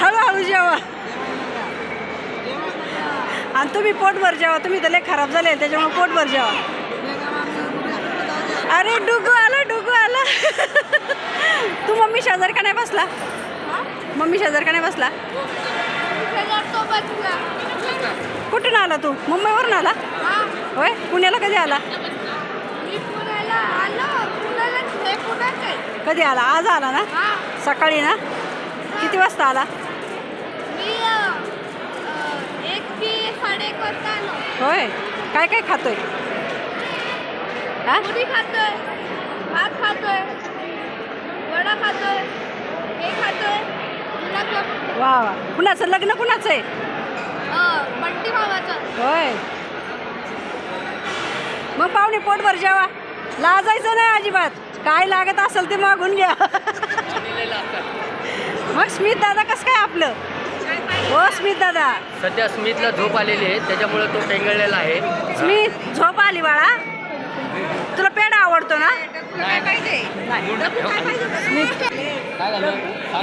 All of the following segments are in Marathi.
हळूहळू जेवा. आणि तुम्ही पोटभर जेवा. तुम्ही तर खराब झाले त्याच्यामुळे पोटभर जेवा. अरे डुगू आला डुगू आला. तू मम्मी शेजार का नाही बसला? मम्मी शेजार का नाही बसला? कुठून आला तू? मुंबईवरून आला? होय? पुण्याला कधी आला? कधी आला? आज आला ना? सकाळी ना? किती वाजता आला? वाजता आलो. होय? काय काय खातोय? हा? पुरी खातोय भात खातोय वडा खातोय हे खातोय गुलाबजाम वा वा. कुणाचं? लग्न कुणाचं आहे? अं, बंटी भावाचं. होय. मग पाहुणे पोटभर जेवा. लाजायचं नाही अजिबात. काय लागत असेल ते मागून घ्या. मग स्मित दादा कसं काय आपलं? हो स्मित दादा. सध्या स्मितला झोप आलेली आहे त्याच्यामुळे तो पेंगळलेला आहे. स्मित झोप आली बाळा. तुला पेढा आवडतो ना?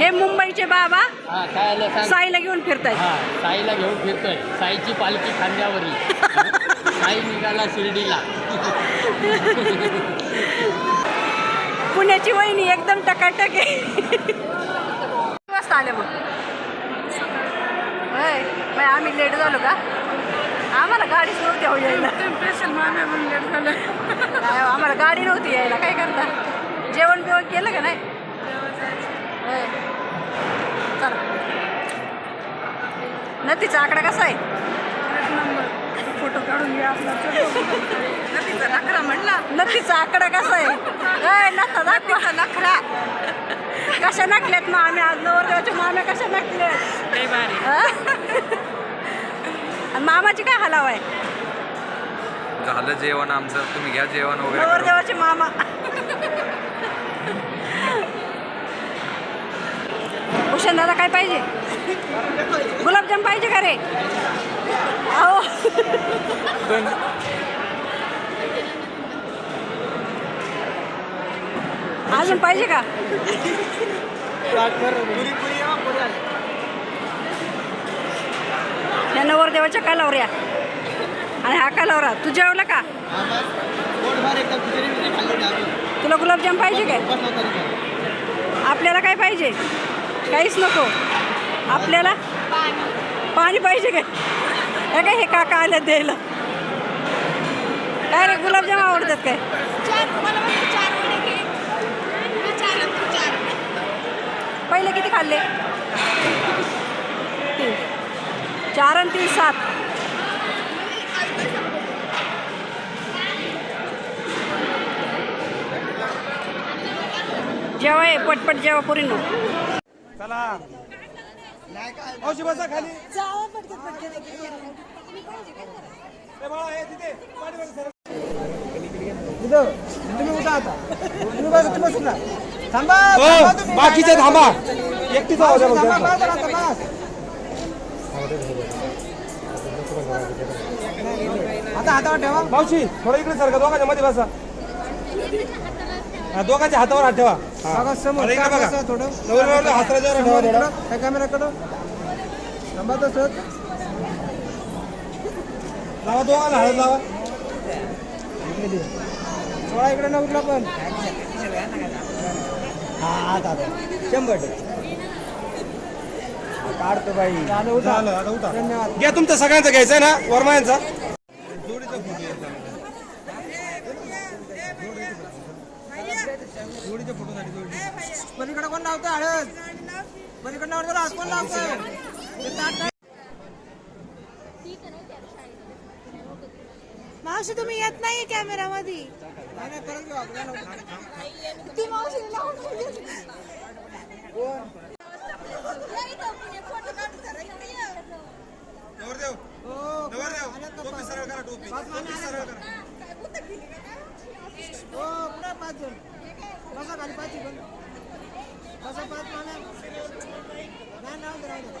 हे मुंबईचे बाबा हा काय आलं सांग साईला घेऊन फिरतायत. हा साईला घेऊन फिरतोय. साईची पालखी खांद्यावरी. साई निघाला शिर्डीला. पुण्याची वहिनी एकदम टकाटक आहे. आले मग. होय मग आम्ही लेट झालो का? आम्हाला गाडीच नव्हती हो यायला. काय हो, आम्हाला गाडी नव्हती यायला. काय करता? जेवण बिवण केलं का नाही? होय. चला. नतीचा आकडा कसा आहे? फोटो काढून घ्या नतीचा नखरा म्हणला नतीचा आकडा कसा आहे? नखरा. कशा नकल्यात मग आम्ही आज? नवरदेवाच्या माम्या कशा नकल्यात? हा? आणि मामाची काय हलाव आहे? झालं जेवण आमचं. तुम्ही घ्या जेवण वगैरे. नवरदेवाचे मामा. भूषण दादा काय पाहिजे? गुलाबजाम पाहिजे का रे? अहो. अजून पाहिजे का? या नवरदेवाच्या काय लावऱ्या आणि हा काय लावरा तू जेवला का? तुला गुलाबजाम पाहिजे काय? आपल्याला काय पाहिजे? काहीच नको. आपल्याला पाणी पाहिजे काय? हे काय हे काका आले द्यायला. काय रे गुलाबजाम आवडतात काय चार मला वाटतं चार वडे घे मी चार तू चार पहिले किती खाल्ले? तीन. चार आणि तीन सात. जेव्हा आहे पटपट जेव्हा पुरी नो. चला. बसा खाली. तिथे. तुम्ही उठा आता. तुम्ही बस तुम्ही बसला हो. बाकीचे थांबा. एकटीच आवाज आता, हातावर ठेवा. मावशी थोडं इकडे सारखं दोघांच्या मध्ये बसा. दोघांच्या हातावर हात ठेवा. बघा समोर बघा. थोडं. नवऱ्याला हाताच्यावर ठेवा थोडं. त्या कॅमेराकडं थांबा तसंच लावा दोघांना हळद लावा. सोळा इकडे ना उठला पण. हा आता आता. शंभर टक्के. हा, काढतो बाई. धन्यवाद. घ्या तुमचं सगळ्यांचं घ्यायचं आहे ना वर्मायांचा पलीकडे कोण लावतं हळद? पलीकडे हळद. कोण लावतं मावशी तुम्ही येत नाही कॅमेरामध्ये. नाही, नाही, ती मावशी हो, टोपी सरळ करा टोपी सरळ करा हो पुढे पाच जण बसा खाली पाच जण बसा पाच माने नाही राहू दे, राहू दे.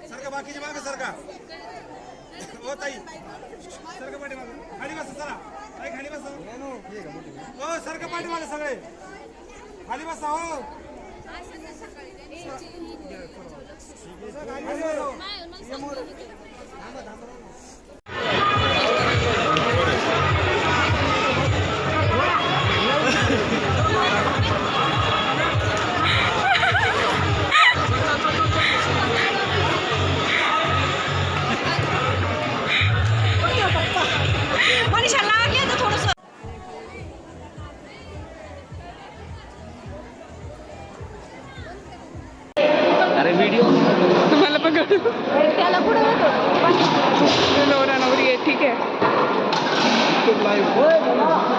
बाकीचे मागे सरका हो ताई. सरका पाठी मागे खाली बसा चला. ताई खाली बसा. हो सरका पाठी मागे सगळे? खाली बसा हो. खाली Like what?